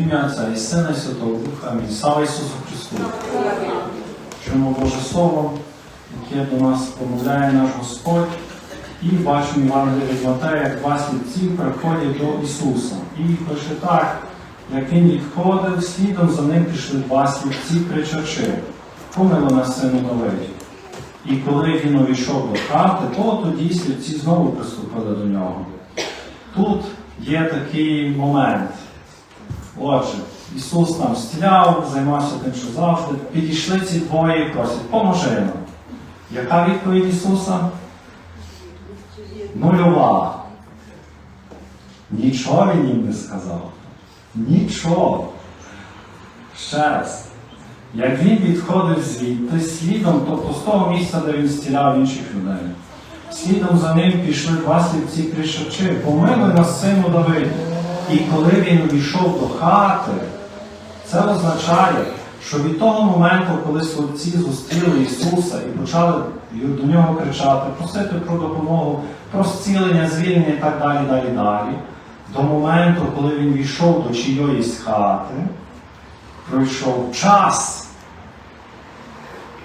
Ім'я Отця і Сина і Святого Духа. Амінь. Слава Ісусу Христу! Чуємо Боже Слово, яке до нас помовляє наш Господь. І бачимо Євангелія від Матея, як два слідці приходять до Ісуса. І пише так, як він відходив, слідом за ним пішли два слідці, кричачи, помилуй нас, сину Давиді. І коли він увійшов до хати, то тоді слідці знову приступили до нього. Тут є такий момент. Отже, Ісус нам стіляв, займався тим, що завжди. Підійшли ці двоє і просять, поможи нам. Яка відповідь Ісуса? Нульова. Нічого він їм не сказав. Нічого. Ще раз. Як він відходив звідти, слідом, тобто з того місця, де він стіляв інших людей, слідом за ним пішли два слідці кричачи, помилуй нас сину Давиду. І коли він увійшов до хати, це означає, що від того моменту, коли слідці зустріли Ісуса і почали до нього кричати, просити про допомогу, про зцілення, звільнення і так далі, далі, далі, до моменту, коли він війшов до чийоїсь хати, пройшов час,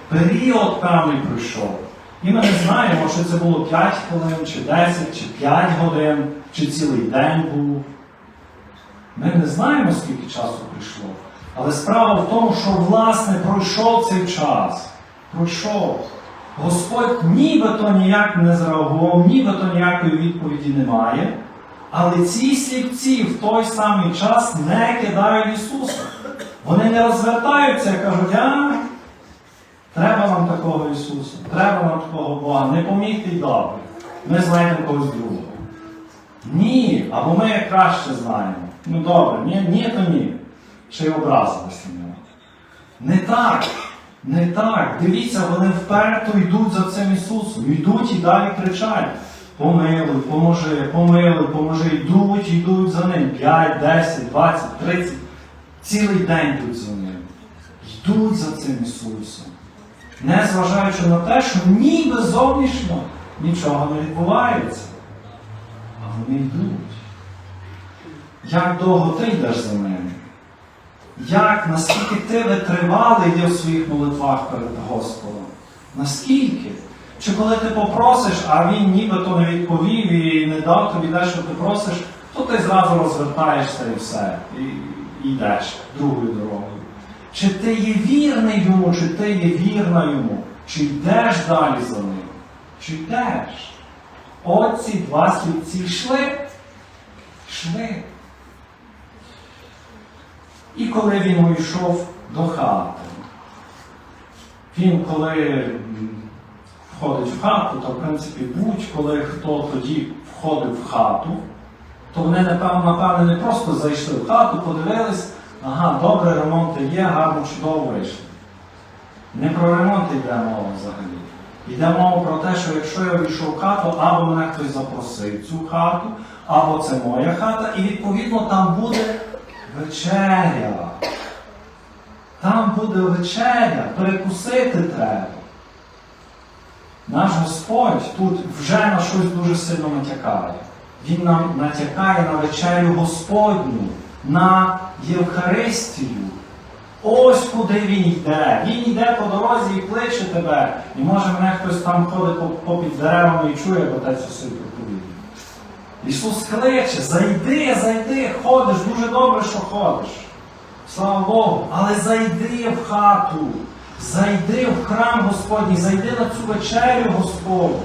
період певний пройшов. І ми не знаємо, чи це було 5 хвилин, чи 10, чи 5 годин, чи цілий день був. Ми не знаємо, скільки часу пройшло. Але справа в тому, що власне пройшов цей час. Пройшов. Господь нібито ніяк не зреагував, нібито ніякої відповіді немає. Але ці сліпці в той самий час не кидають Ісуса. Вони не розвертаються і кажуть, а треба нам такого Ісуса, треба нам такого Бога, не помігти й добре. Ми знайдемо когось другого. Ні, або ми краще знаємо. Ну добре, ні, ні, то ні. Ще й образилися нього. Не так. Не так. Дивіться, вони вперто йдуть за цим Ісусом. Йдуть і далі кричать. Помилуй, поможи, помилуй, поможи. Йдуть, йдуть за ним. 5, 10, 20, 30. Цілий день йдуть за ним. Йдуть за цим Ісусом. Незважаючи на те, що ніби зовнішньо нічого не відбувається. А вони йдуть. Як довго ти йдеш за ними? Як, наскільки ти витривалий є в своїх молитвах перед Господом? Наскільки? Чи коли ти попросиш, а він нібито не відповів і не дав тобі те, що ти просиш, то ти зразу розвертаєшся і все, і йдеш другою дорогою. Чи ти є вірний йому, чи ти є вірна йому, чи йдеш далі за ним, чи йдеш? Оці два слідці йшли, йшли. І коли він увійшов до хати, він коли входить в хату, то в принципі будь-коли хто тоді входив в хату, то вони, напевно, не просто зайшли в хату, подивились, ага, добре, ремонти є, гарно, чудово вийшли. Не про ремонт йде мова взагалі. Йде мова про те, що якщо я війшов в хату, або мене хтось запросив цю хату, або це моя хата, і відповідно там буде вечеря. Там буде вечеря, перекусити треба. Наш Господь тут вже на щось дуже сильно натякає. Він нам натякає на вечерю Господню, на Євхаристію. Ось куди він йде. Він йде по дорозі і кличе тебе. І може мене хтось там ходить по- попід деревами і чує, бо усе проповідує. Ісус кличе, зайди, зайди, ходиш, дуже добре, що ходиш. Слава Богу, але зайди в хату, зайди в храм Господній, зайди на цю вечерю Господню.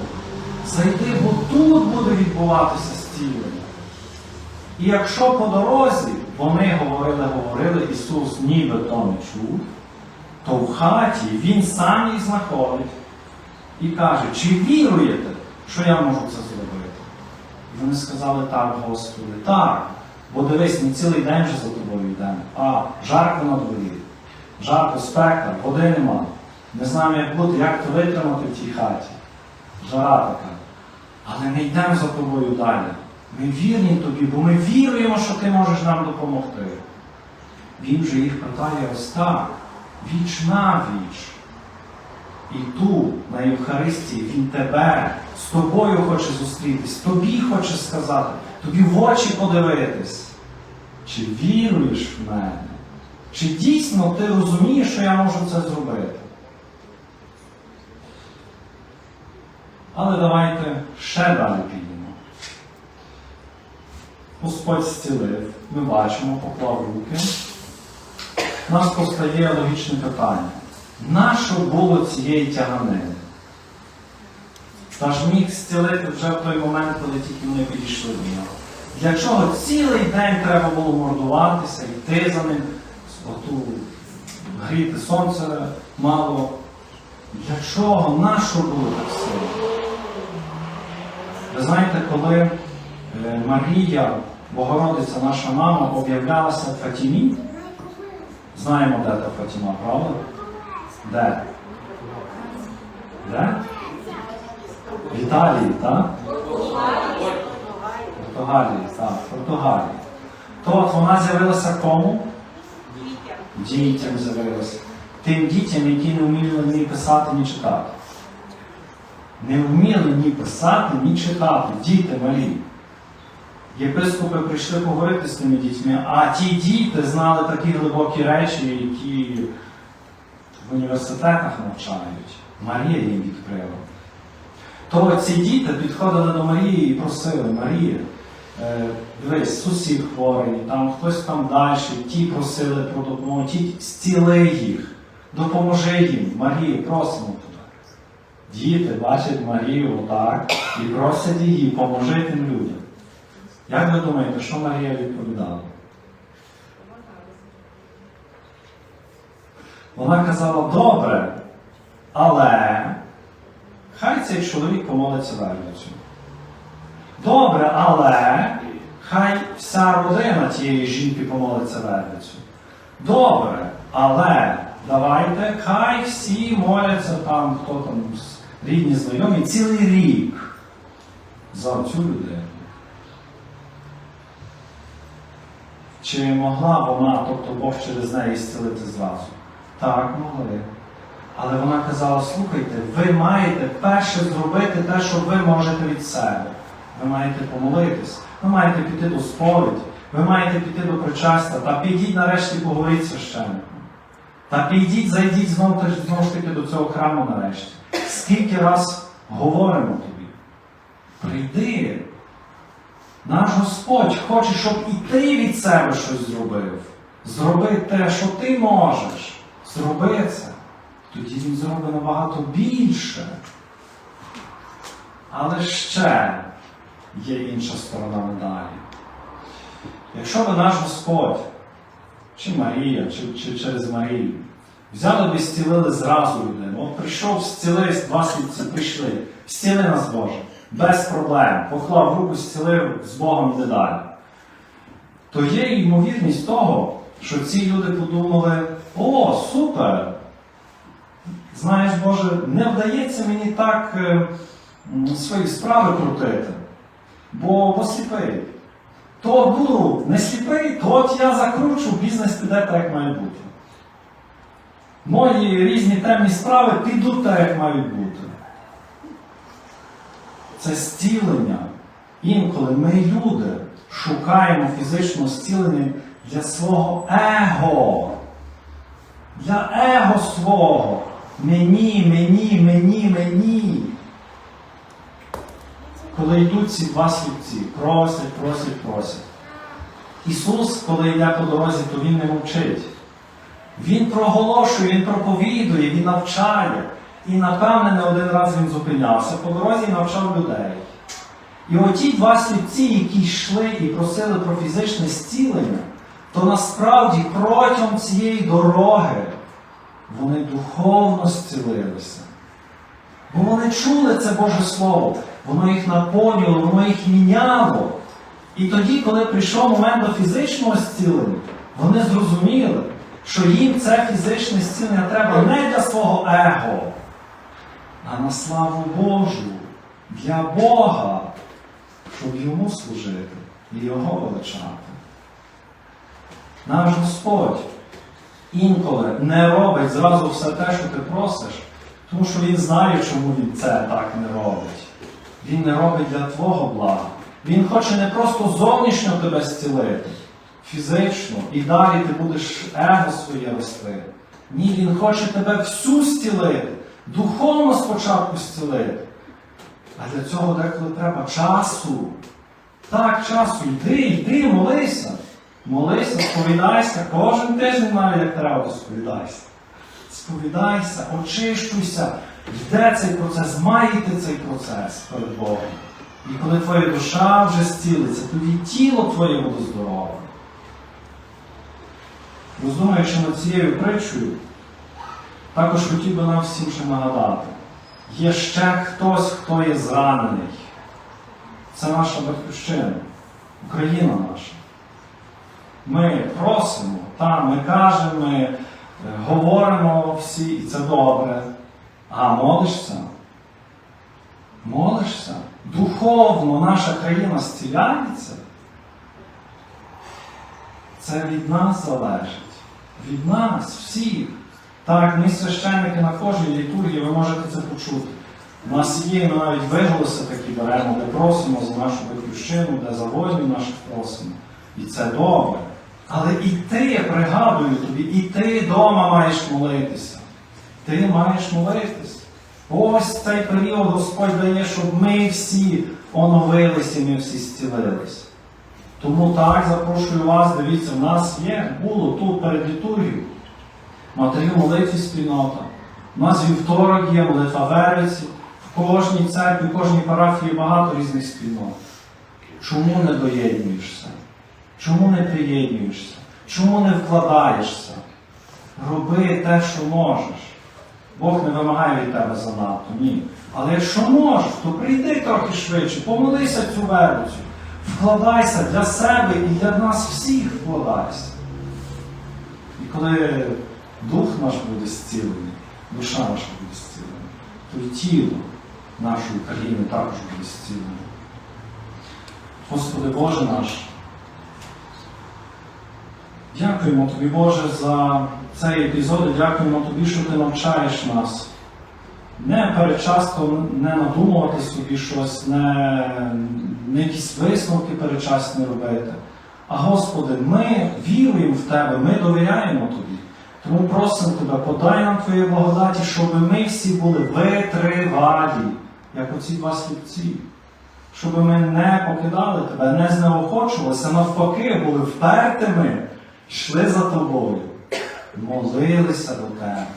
Зайди, бо тут буде відбуватися зцілення. І якщо по дорозі вони говорили, говорили, Ісус ніби то не чув, то в хаті Він сам їх знаходить і каже, чи віруєте, що я можу це зробити? Вони сказали так, Господи, так. Бо дивись, ми цілий день вже за тобою йдемо. А, жарко на дворі, жарко спека, води нема. Не знаємо, як бути, як то витримати в тій хаті. Жара така. Але ми йдемо за тобою далі. Ми вірні тобі, бо ми віруємо, що ти можеш нам допомогти. Він же їх питає ось так, віч на віч. І ту на Євхаристії Він тебе з тобою хоче зустрітись, тобі хоче сказати, тобі в очі подивитись. Чи віруєш в мене? Чи дійсно ти розумієш, що я можу це зробити? Але давайте ще далі підемо. Господь зцілив, ми бачимо, поклав руки. У нас постає логічне питання. Нащо було цієї тяганини? Та ж міг зцілити вже в той момент, коли тільки вони підійшли до нього. Для чого цілий день треба було мордуватися, йти за ним, оту, гріти сонце мало. Для чого? Нащо було так сильно? Ви знаєте, коли е, Марія, Богородиця, наша мама, об'являлася в Фатімі, знаємо, де та Фатіма, правда? Де? Де? В Італії, так? Португалії, так, Португалії. То вона з'явилася кому? Дітям з'явилася. Тим дітям, які не вміли ні писати, ні читати. Не вміли ні писати, ні читати. Діти малі. Єпископи прийшли поговорити з тими дітьми, а ті діти знали такі глибокі речі, які в університетах навчають. Марія їм відкрила. То ці діти підходили до Марії і просили, Марія, е, дивись, сусід хворий, там хтось там далі, ті просили про допомогу, ті зціли їх, допоможи їм, Марію, просимо туди. Діти бачать Марію отак і просять її, поможи тим людям. Як ви думаєте, що Марія відповідала? Вона казала, добре, але хай цей чоловік помолиться верницю. Добре, але хай вся родина тієї жінки помолиться верницю. Добре, але давайте, хай всі моляться там, хто там рідні, знайомі, цілий рік за цю людину. Чи могла вона, тобто Бог через неї зцілити зразу? Так, могли. Але вона казала, слухайте, ви маєте перше зробити те, що ви можете від себе. Ви маєте помолитись, ви маєте піти до сповіді, ви маєте піти до причастя, та підіть нарешті поговоріть священником. Та підіть, зайдіть знову, знову ж таки до цього храму нарешті. Скільки раз говоримо тобі? Прийди. Наш Господь хоче, щоб і ти від себе щось зробив. Зроби те, що ти можеш. Зроби це. Тоді він зробить набагато більше. Але ще є інша сторона медалі. Якщо би наш Господь, чи Марія, чи, чи через Марію, взяли б і зцілили зразу людину. От прийшов, зцілив, два слідці прийшли, зціли нас Боже, без проблем, поклав руку, зцілив, з Богом далі. То є ймовірність того, що ці люди подумали: о, супер! Знаєш, Боже, не вдається мені так е, свої справи крутити, бо, бо сліпий. То буду не сліпий, то от я закручу, бізнес піде так, як має бути. Мої різні темні справи підуть так, як мають бути. Це зцілення. Інколи ми, люди, шукаємо фізичного зцілення для свого его. Для его свого. Мені, мені, мені, мені. Коли йдуть ці два сліпці, просять, просять, просять. Ісус, коли йде по дорозі, то Він не мовчить. Він проголошує, Він проповідує, Він навчає. І, напевне, не один раз він зупинявся по дорозі і навчав людей. І оті два сліпці, які йшли і просили про фізичне зцілення, то насправді протягом цієї дороги вони духовно зцілилися. Бо вони чули це Боже Слово, воно їх наповнювало, воно їх міняло. І тоді, коли прийшов момент до фізичного зцілення, вони зрозуміли, що їм це фізичне зцілення треба не для свого его, а на славу Божу, для Бога, щоб йому служити і його величати. Наш Господь інколи не робить зразу все те, що ти просиш, тому що Він знає, чому Він це так не робить. Він не робить для твого блага. Він хоче не просто зовнішньо тебе зцілити, фізично, і далі ти будеш его своє рости. Ні, Він хоче тебе всю зцілити, духовно спочатку зцілити. А для цього деколи треба часу. Так, часу, йди, йди, молися. Молися, сповідайся, кожен тиждень навіть як треба, то сповідайся. Очищуйся, йде цей процес, має цей процес перед Богом. І коли твоя душа вже зцілиться, тоді тіло твоє буде здорове. Роздумуючи над цією притчею, також хотів би нам всім ще нагадати, є ще хтось, хто є зранений. Це наша батьківщина, Україна наша. Ми просимо, та, ми кажемо, ми е, говоримо всі, і це добре. А молишся? Молишся? Духовно наша країна зціляється? Це від нас залежить. Від нас, всіх. Так, ми священники на кожній літургії, ви можете це почути. У нас є ми навіть виголоси такі беремо, де просимо за нашу батьківщину, де за воїнів наших просимо. І це добре. Але і ти, пригадую тобі, і ти вдома маєш молитися. Ти маєш молитись. Ось цей період Господь дає, щоб ми всі оновилися, ми всі зцілились. Тому так запрошую вас, дивіться, в нас є, було тут перед літургією. Матері молитві спільнота. У нас вівторок є молитва вервиці. В кожній церкві, в кожній парафії багато різних спільнот. Чому не доєднуєшся? Чому не приєднуєшся? Чому не вкладаєшся? Роби те, що можеш. Бог не вимагає від тебе занадто, ні. Але якщо можеш, то прийди трохи швидше, помолися цю вервицю, вкладайся для себе і для нас всіх вкладайся. І коли дух наш буде зцілений, душа наша буде зцілена, то і тіло нашої країни також буде зцілене. Господи Боже наш, дякуємо Тобі, Боже, за цей епізод, і дякуємо Тобі, що Ти навчаєш нас. Не передчасно не надумувати собі щось, не, не якісь висновки передчасні робити. А Господи, ми віруємо в Тебе, ми довіряємо Тобі. Тому просимо Тебе, подай нам Твої благодаті, щоб ми всі були витривалі, як оці два сліпці. Щоб ми не покидали Тебе, не знеохочувалися, навпаки, були впертими, йшли за Тобою, молилися до Тебе.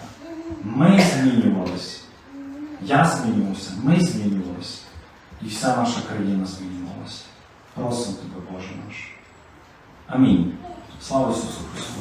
Ми змінювалися. Я змінювався, ми змінювалися. І вся наша країна змінювалася. Просимо Тебе, Боже наш. Амінь. Слава Ісусу Христу!